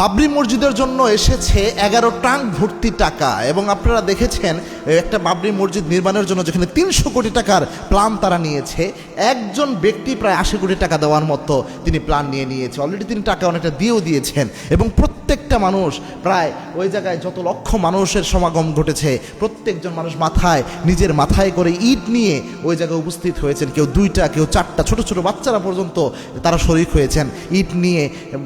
বাবরি মসজিদের জন্য এসেছে এগারো ট্রাঙ্ক ভর্তি টাকা এবং আপনারা দেখেছেন একটা বাবরি মসজিদ নির্মাণের জন্য যেখানে তিনশো কোটি টাকার প্ল্যান তারা নিয়েছে। একজন ব্যক্তি প্রায় আশি কোটি টাকা দেওয়ার মতো তিনি প্ল্যান নিয়ে নিয়েছে। অলরেডি তিনি টাকা অনেকটা দিয়েও দিয়েছেন এবং প্রত্যেকটা মানুষ প্রায় ওই জায়গায় যত লক্ষ মানুষের সমাগম ঘটেছে, প্রত্যেকজন মানুষ মাথায়, নিজের মাথায় করে ইট নিয়ে ওই জায়গায় উপস্থিত হয়েছেন। কেউ দুইটা, কেউ চারটা, ছোট ছোট বাচ্চারা পর্যন্ত তারা শরিক হয়েছেন। ইট নিয়ে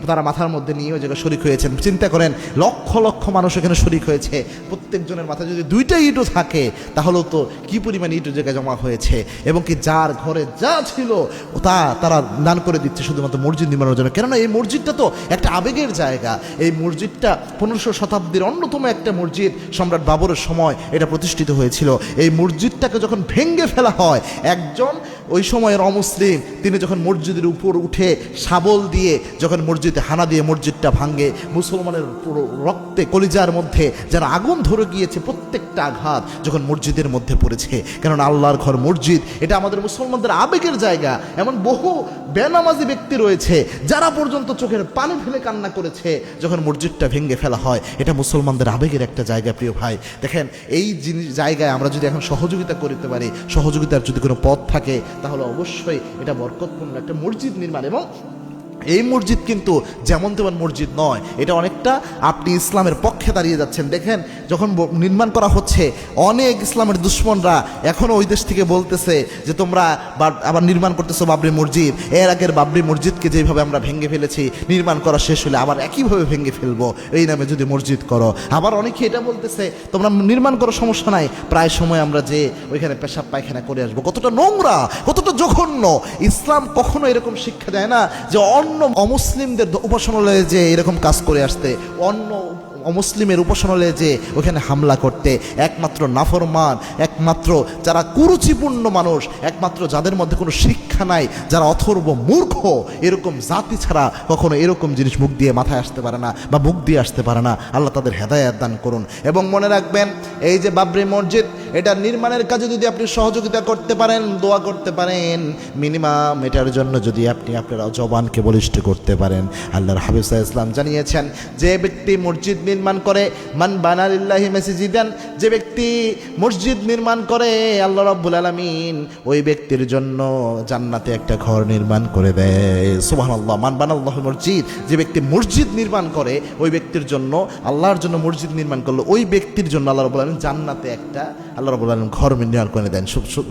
তারা মাথার মধ্যে নিয়ে ওই জায়গায় শরিক হয়েছেন। চিন্তা করেন, লক্ষ লক্ষ মানুষ এখানে শরিক হয়েছে। প্রত্যেকজনের মাথায় যদি দুইটা ইটও থাকে, তাহলেও তো কী পরিমাণ ইট জায়গায় জমা হয়েছে? এবং কি যার ঘরে যা ছিল, তা তারা দান করে দিচ্ছে শুধুমাত্র মসজিদ নির্মাণের জন্য। কেননা এই মসজিদটা তো একটা আবেগের জায়গা। এই মসজিদটা পনেরোশো শতাব্দীর অন্যতম একটা মসজিদ সম্রাট বাবরের সময় এটা প্রতিষ্ঠিত হয়েছিল। এই মসজিদটাকে যখন ভেঙ্গে ফেলা হয়, একজন ওই সময়ের অমুসলিম, তিনি যখন মসজিদের উপর উঠে শাবল দিয়ে যখন মসজিদে হানা দিয়ে মসজিদটা ভাঙ্গে মুসলমানের রক্তে কলিজার মধ্যে যারা আগুন ধরে গিয়েছে প্রত্যেকটা আঘাত যখন মসজিদের মধ্যে পড়েছে। কেননা আল্লাহর ঘর মসজিদ, এটা আমাদের মুসলমানদের আবেগের জায়গা। এমন বহু বেনামাজি ব্যক্তি রয়েছে, যারা পর্যন্ত চোখের পানি ফেলে কান্না করেছে, যখন মসজিদটা ভেঙে ফেলা হয়। এটা মুসলমানদের আবেগের একটা জায়গা, প্রিয় ভাই। দেখেন, এই জিনিস জায়গায় আমরা যদি এখন সহযোগিতা করতে পারি, সহযোগিতার যদি কোনো পথ থাকে, তাহলে অবশ্যই এটা বরকতপূর্ণ একটা মসজিদ নির্মাণ। এবং এই মসজিদ কিন্তু যেমন তেমন মসজিদ নয়, এটা অনেকটা আপনি ইসলামের পক্ষে দাঁড়িয়ে যাচ্ছেন। দেখেন, যখন নির্মাণ করা হচ্ছে অনেক ইসলামের দুশ্মনরা এখনও ওই দেশ থেকে বলতেছে যে তোমরা আবার নির্মাণ করতেছো বাবরি মসজিদ। এর আগের বাবরি মসজিদকে যেভাবে আমরা ভেঙে ফেলেছি, নির্মাণ করা শেষ হলে আবার একইভাবে ভেঙে ফেলব। এই নামে যদি মসজিদ করো। আবার অনেকে এটা বলতেছে, তোমরা নির্মাণ করো, সমস্যা নাই। প্রায় সময় আমরা যে ওইখানে পেশাব পায়খানা করে আসব। কতটা নোংরা, কতটা জঘন্য। ইসলাম কখনো এরকম শিক্ষা দেয় না যে অন্য অমুসলিমদের উপাসনালয়ে যে এরকম কাজ করে আসতে, অন্য অমুসলিমের উপাসনালয়ে যে ওখানে হামলা করতে একমাত্র নাফরমান, একমাত্র যারা কুরুচিপূর্ণ মানুষ, একমাত্র যাদের মধ্যে কোনো শিক্ষা নাই, যারা অথর্ব মূর্খ, এরকম জাতি ছাড়া কখনো এরকম জিনিস মুখ দিয়ে মাথায় আসতে পারে না বা মুখ দিয়ে আসতে পারে না। আল্লাহ তাদের হেদায়াত দান করুন। এবং মনে রাখবেন, এই যে বাবরি মসজিদ এটা নির্মাণের কাজে যদি আপনি সহযোগিতা করতে পারেন, দোয়া করতে পারেন মিনিমাম এটার জন্য যদি আপনি আপনার জবানকে বলিষ্ঠ করতে পারেন। আল্লাহর হাবিবা ইসলাম জানিয়েছেন, যে ব্যক্তি মসজিদ নির্মাণ করে, মান বানালিল্লাহি মেসিজিদান, যে ব্যক্তি মসজিদ নির্মাণ করে, আল্লাহ রাব্বুল আলামিন ওই ব্যক্তির জন্য জান্নাতে একটা ঘর নির্মাণ করে দেয়। সুবহানাল্লাহ, মান বানাল্লাহু মসজিদ, যে ব্যক্তি মসজিদ নির্মাণ করে, ওই ব্যক্তির জন্য, আল্লাহর জন্য মসজিদ নির্মাণ করল, ওই ব্যক্তির জন্য আল্লাহ রাব্বুল আলামিন জান্নাতে একটা, আল্লাহ রাব্বুল আলামিন ঘর নির্মাণ করে দেন।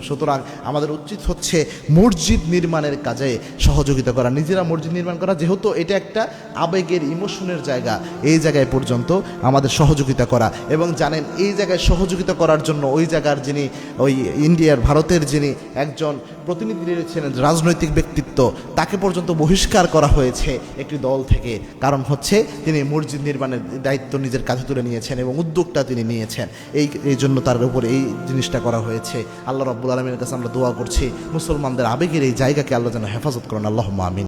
সুতরাং আমাদের উচিত হচ্ছে মসজিদ নির্মাণের কাজে সহযোগিতা করা, নিজেরা মসজিদ নির্মাণ করা। যেহেতু এটা একটা আবেগের, ইমোশনের জায়গা, এই জায়গায় পর্যন্ত আমাদের সহযোগিতা করা। এবং জানেন, এই জায়গায় সহযোগিতা করার জন্য ওই জায়গার যিনি, ওই ইন্ডিয়ার, ভারতের যিনি একজন প্রতিনিধি ছিলেন রাজনৈতিক ব্যক্তিত্ব, তাকে পর্যন্ত বহিষ্কার করা হয়েছে একটি দল থেকে। কারণ হচ্ছে তিনি মসজিদ নির্মাণের দায়িত্ব নিজের কাঁধে তুলে নিয়েছেন এবং উদ্যোগটা তিনি নিয়েছেন। এই এই জন্য তার উপর এই জিনিসটা করা হয়েছে। আল্লাহ রব্বুল আলমীর কাছে আমরা দোয়া করছি, মুসলমানদের আবেগের এই জায়গাকে আল্লাহ যেন হেফাজত করেন। আল্লাহ আমিন।